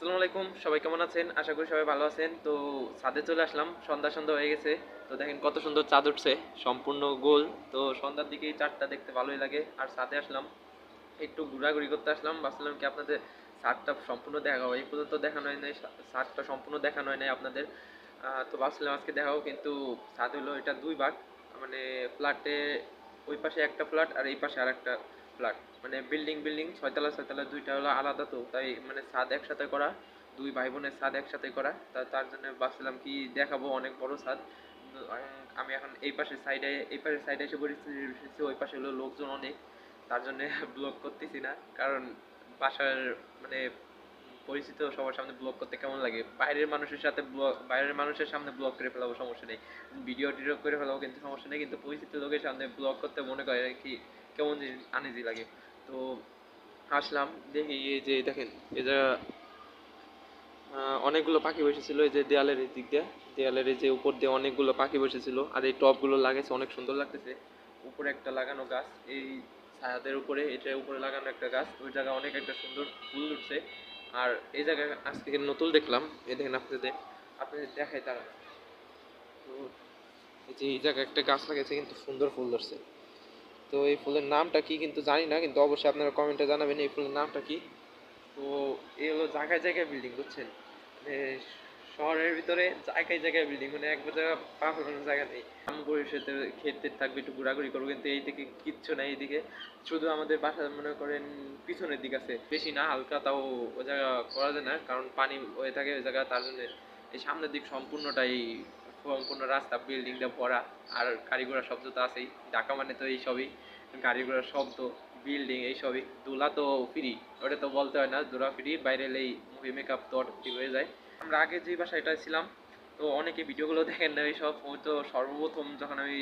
আসসালামু আলাইকুম, সবাই কেমন আছেন? আশা করি সবাই ভালো আছেন। তো ছাদে চলে আসলাম, সন্ধ্যা সন্ধ্যা হয়ে গেছে। তো দেখেন কত সুন্দর চাঁদ উঠছে, সম্পূর্ণ গোল। তো সন্ধ্যার দিকে চাঁদটা দেখতে ভালোই লাগে। আর ছাদে আসলাম, একটু ঘোরাঘুরি করতে আসলাম। ভাবছিলাম কি আপনাদের ছাদটা সম্পূর্ণ দেখা এই পর্যন্ত দেখানো হয় নাই, ছাদটা সম্পূর্ণ দেখানো হয় নাই আপনাদের। তো ভাবছিলাম আজকে দেখাও কিন্তু ছাদ হলো এটা দুই ভাগ। মানে ফ্ল্যাটে ওই পাশে একটা ফ্ল্যাট আর এই পাশে আর একটা ফ্ল্যাট মানে বিল্ডিং বিল্ডিং ছয়তলা ছয়তলা দুইটা হলো আলাদা তো। তাই মানে ছাদ একসাথে করা, দুই ভাই বোনের ছাদ একসাথে করা। তা তার জন্য ভাবছিলাম কি দেখাবো অনেক বড় ছাদ। আমি এখন এই পাশের সাইডে এই পাশের সাইডে এসে পড়েছি ওই পাশে হলো লোকজন অনেক। তার জন্য ব্লগ করতেছি না। কারণ বাসার মানে পরিচিত সবার সামনে ব্লগ করতে কেমন লাগে? বাইরের মানুষের সাথে ব্লগ বাইরের মানুষের সামনে ব্লগ করে ফেলাবো সমস্যা নেই। ভিডিও টিডিও করে ফেলাবো কিন্তু সমস্যা নেই। কিন্তু পরিচিত লোকের সামনে ব্লগ করতে মনে করে কি, কেমন আনিজি লাগে। তো আসলাম, দেখি এই যে দেখেন, এই জায়গা অনেকগুলো পাখি বসেছিল এই যে দেয়ালের দিক দিয়ে। দেয়ালের যে উপর দিয়ে অনেকগুলো পাখি বসেছিল আর এই টবগুলো লাগাইছে, অনেক সুন্দর লাগতেছে। উপরে একটা লাগানো গাছ, এই ছায়াদের উপরে, এটার উপরে লাগানো একটা গাছ, ওই জায়গা অনেক একটা সুন্দর ফুল উঠছে। আর এই জায়গায় আজকে নতুন দেখলাম, এই দেখেন আপনাদের আপনাদের দেখাই তারা। তো এই যে এই জায়গায় একটা গাছ লাগাইছে, কিন্তু সুন্দর ফুল ধরছে। তো এই ফুলের নামটা কি কিন্তু জানি না, কিন্তু অবশ্যই আপনারা কমেন্টে জানাবেন এই ফুলের নামটা কি। তো এই হলো জায়গায় জায়গায় বিল্ডিং বুঝছেন? মানে শহরের ভিতরে জায়গায় জায়গায় বিল্ডিং মানে এক জায়গা পা ফেলানোর জায়গা নেই। আমি পরিষদে খেতে থাকবে, একটু ঘোরাঘুরি করব, কিন্তু এইদিকে কিচ্ছু নাই, এইদিকে। শুধু আমাদের বাসা, মনে করেন, পিছনের দিক আছে। বেশি না, হালকা, তাও ওই জায়গা করা যায় না, কারণ পানি হয়ে থাকে ওই জায়গা, তার জন্য এই সামনের দিক সম্পূর্ণটাই সম্পূর্ণ রাস্তা বিল্ডিং দিয়ে ভরা আর গাড়ি শব্দ তো আছেই। ঢাকা মানে তো এই সবই গাড়ি ঘোড়ার শব্দ বিল্ডিং এই সবই দোলা তো ফ্রি ওটা তো বলতে হয় না। দোলা ফ্রি বাইরে এলেই মুভি মেকআপ তো অটোমেটিক হয়ে যায়। আমরা আগে যে বাসাটায় ছিলাম, তো অনেকে ভিডিওগুলো দেখেন না এইসব। ওই তো সর্বপ্রথম যখন আমি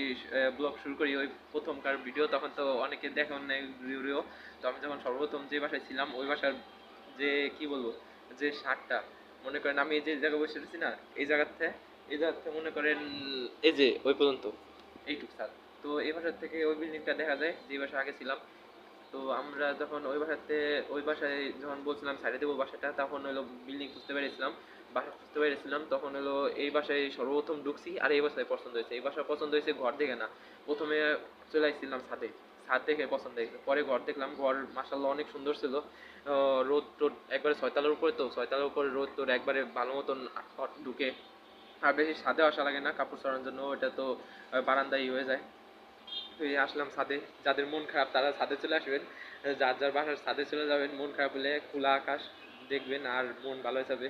ব্লগ শুরু করি, ওই প্রথমকার ভিডিও তখন তো অনেকে দেখেন নাই ভিডিও তো আমি যখন সর্বপ্রথম যে বাসায় ছিলাম, ওই বাসার যে, কি বলব, যে শার্টটা, মনে করেন আমি এই যে জায়গায় বসে রয়েছি না, এই জায়গাতে মনে করেন, এই যে ওই পর্যন্ত। এইটুক তো এই থেকে ওই বিল্ডিংটা দেখা যায়, যে আগে ছিলাম। তো আমরা যখন ওই বাসাতে, ওই বাসায় যখন বলছিলাম দেবো বাসাটা, তখন হলো বিল্ডিং খুঁজতে পেরেছিলাম বাসা খুঁজতে পেরেছিলাম তখন হলো এই বাসায় সর্বপ্রথম ঢুকছি, আর এই বাসায় পছন্দ হয়েছে। এই বাসা পছন্দ হয়েছে ঘর দেখে না। প্রথমে চলে আসছিলাম ছাদে। ছাদ দেখে পছন্দ হয়েছে। পরে ঘর দেখলাম, ঘর মাসাল্লাহ অনেক সুন্দর ছিল। রোদ টোদ একবারে ছয়তলার উপরে তো, ছয়তলার উপরে রোদ তোর একবারে ভালো মতন ঢুকে আর বেশি ছাদে আসা লাগে না কাপড় ছড়ানোর জন্য ওটা তো আহ, বারান্দায় হয়ে যায়। তো এই আসলাম ছাদে যাদের মন খারাপ তারা ছাদে চলে আসবেন যার যার বাসার ছাদে চলে যাবেন মন খারাপ হলে খোলা আকাশ দেখবেন আর মন ভালো হয়ে যাবে।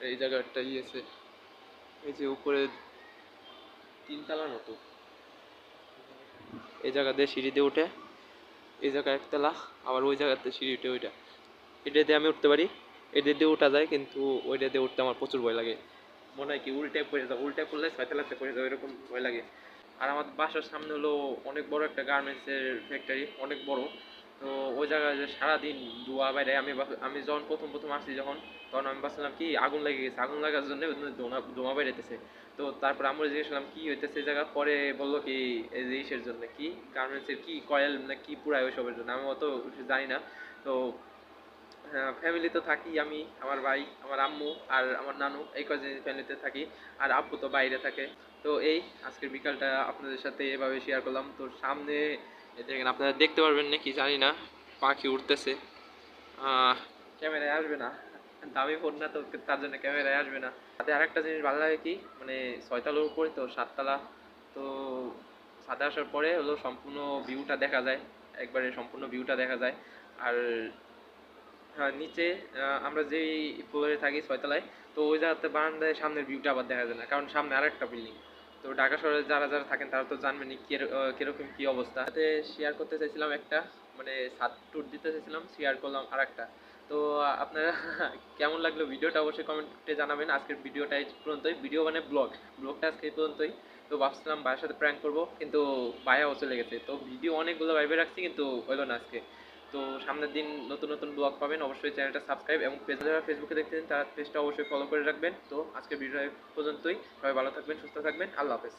এই জায়গাটা ইয়েছে এই যে উপরে তিনতলার মতো। এই জায়গা দিয়ে সিঁড়ি দিয়ে উঠে এই জায়গা একতলা আবার ওই জায়গাতে সিঁড়ি উঠে ওইটা। এটা দিয়ে আমি উঠতে পারি এটা দিয়ে ওঠা যায় কিন্তু ওইটা দিয়ে উঠতে আমার প্রচুর ভয় লাগে। মনে হয় কি উল্টে পড়ে যাব উল্টে পড়লে ছয়তলাতে পড়ে যাব এরকম ভয় লাগে। আর আমার বাসার সামনে হলো অনেক বড় একটা গার্মেন্টসের ফ্যাক্টরি অনেক বড়। তো ওই জায়গায় যে সারাদিন ধোয়া বাইরে, আমি আমি যখন প্রথম প্রথম আসছি যখন, তখন আমি ভাবছিলাম কি আগুন লেগে গেছে, আগুন লাগার জন্য ধোঁয়া ধোঁয়া তো তারপর আমরা জিজ্ঞেস করলাম, কি হইতেছে এই জায়গা? পরে বলল কি, এই যে ইসের জন্য, কি গার্মেন্টসের কি কয়েল না কি পুরাই ওইসবের জন্য? আমি অত জানি না। তো ফ্যামিলি তো থাকি আমি, আমার ভাই, আমার আম্মু আর আমার নানু, এই কজন ফ্যামিলিতে থাকি আর আব্বু তো বাইরে থাকে। তো এই আজকের বিকালটা আপনাদের সাথে এভাবে শেয়ার করলাম। তো সামনে দেখেন, আপনারা দেখতে পারবেন নাকি, জানি না, পাখি উঠতেছে ক্যামেরায় আসবে না। দামি ফোন না তো, তার জন্য ক্যামেরায় আসবে না। তাতে আরেকটা জিনিস ভালো লাগে কি মানে ছয়তলার উপরে তো, সাততলা। তো ছাদে আসার পরে হলো সম্পূর্ণ ভিউটা দেখা যায়। একবারে সম্পূর্ণ ভিউটা দেখা যায়। আর নিচে আমরা যেই ফ্লোরে থাকি ছয়তলায়, তো ওই জায়গাতে বারান্দায় সামনের ভিউটা আবার দেখা যায় না, কারণ সামনে আরেকটা বিল্ডিং তো ঢাকা শহরে যারা যারা থাকেন, তারা তো জানবেনই কীরকম কি অবস্থা। তাতে শেয়ার করতে চাইছিলাম একটা মানে সাত ট্যুর দিতে চাইছিলাম শেয়ার করলাম আর একটা তো আপনারা কেমন লাগল ভিডিওটা অবশ্যই কমেন্টে জানাবেন। আজকের ভিডিওটা এই পর্যন্তই। ভিডিও মানে ব্লগ ব্লগটা আজকে এই পর্যন্তই। তো ভাবছিলাম ভাইয়ের সাথে প্র্যাঙ্ক করব, কিন্তু ভাইয়াও চলে গেছে। তো ভিডিও অনেকগুলো ভাইবে রাখছি, কিন্তু হলো না আজকে। তো সামনের দিন নতুন নতুন ব্লগ পাবেন, অবশ্যই চ্যানেলটা সাবস্ক্রাইব এবং পেজ যারা ফেসবুকে দেখতেছেন, তারা পেজটা অবশ্যই ফলো করে রাখবেন। তো আজকের ভিডিও পর্যন্তই। সবাই ভালো থাকবেন, সুস্থ থাকবেন। আল্লাহ হাফেজ।